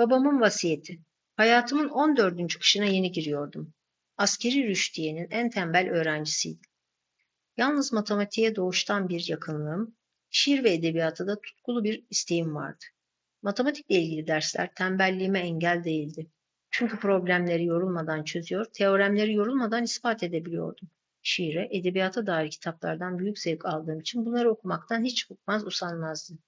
Babamın vasiyeti. Hayatımın 14. kışına yeni giriyordum. Askeri rüştiyenin en tembel öğrencisiydim. Yalnız matematiğe doğuştan bir yakınlığım, şiir ve edebiyata da tutkulu bir isteğim vardı. Matematikle ilgili dersler tembelliğime engel değildi. Çünkü problemleri yorulmadan çözüyor, teoremleri yorulmadan ispat edebiliyordum. Şiire, edebiyata dair kitaplardan büyük zevk aldığım için bunları okumaktan hiç bıkmaz usanmazdım.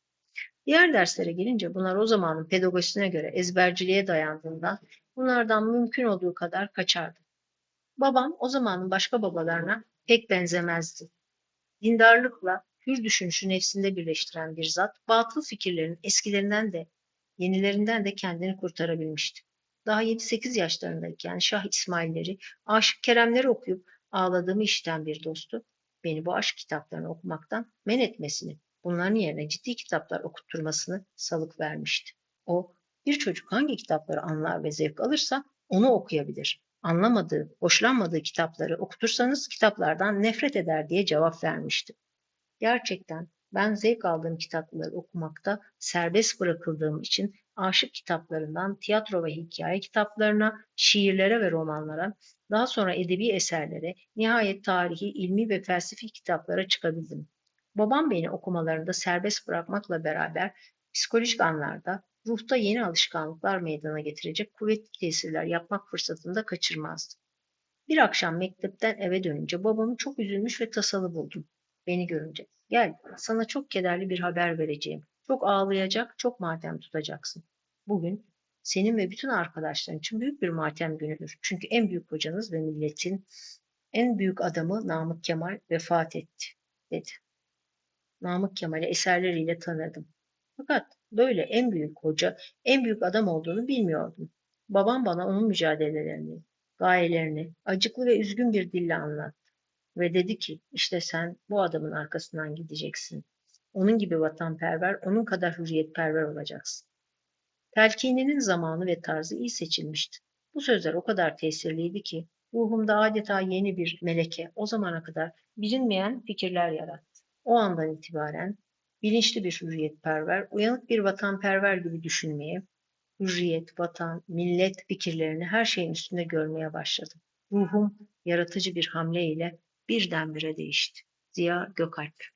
Diğer derslere gelince bunlar o zamanın pedagojisine göre ezberciliğe dayandığından bunlardan mümkün olduğu kadar kaçardım. Babam o zamanın başka babalarına pek benzemezdi. Dindarlıkla hür düşünüşü nefsinde birleştiren bir zat, batıl fikirlerin eskilerinden de yenilerinden de kendini kurtarabilmişti. Daha 7-8 yaşlarındayken Şah İsmailleri, Aşık Keremleri okuyup ağladığımı işiten bir dostu, beni bu aşk kitaplarını okumaktan men etmesini, bunların yerine ciddi kitaplar okutturmasını salık vermişti. O, bir çocuk hangi kitapları anlar ve zevk alırsa onu okuyabilir. Anlamadığı, hoşlanmadığı kitapları okutursanız kitaplardan nefret eder diye cevap vermişti. Gerçekten ben zevk aldığım kitapları okumakta serbest bırakıldığım için aşık kitaplarından tiyatro ve hikaye kitaplarına, şiirlere ve romanlara, daha sonra edebi eserlere, nihayet tarihi, ilmi ve felsefi kitaplara çıkabildim. Babam beni okumalarında serbest bırakmakla beraber psikolojik anlarda ruhta yeni alışkanlıklar meydana getirecek kuvvetli tesirler yapmak fırsatını da kaçırmazdı. Bir akşam mektepten eve dönünce babamı çok üzülmüş ve tasalı buldum beni görünce. Gel, sana çok kederli bir haber vereceğim. Çok ağlayacak, çok matem tutacaksın. Bugün senin ve bütün arkadaşların için büyük bir matem günüdür. Çünkü en büyük hocanız ve milletin en büyük adamı Namık Kemal vefat etti, dedi. Namık Kemal'i eserleriyle tanırdım. Fakat böyle en büyük hoca, en büyük adam olduğunu bilmiyordum. Babam bana onun mücadelelerini, gayelerini acıklı ve üzgün bir dille anlattı ve dedi ki işte sen bu adamın arkasından gideceksin. Onun gibi vatanperver, onun kadar hürriyetperver olacaksın. Telkininin zamanı ve tarzı iyi seçilmişti. Bu sözler o kadar tesirliydi ki ruhumda adeta yeni bir meleke o zamana kadar bilinmeyen fikirler yarattı. O andan itibaren bilinçli bir hürriyetperver, uyanık bir vatanperver gibi düşünmeye, hürriyet, vatan, millet fikirlerini her şeyin üstünde görmeye başladım. Ruhum yaratıcı bir hamle ile birdenbire değişti. Ziya Gökalp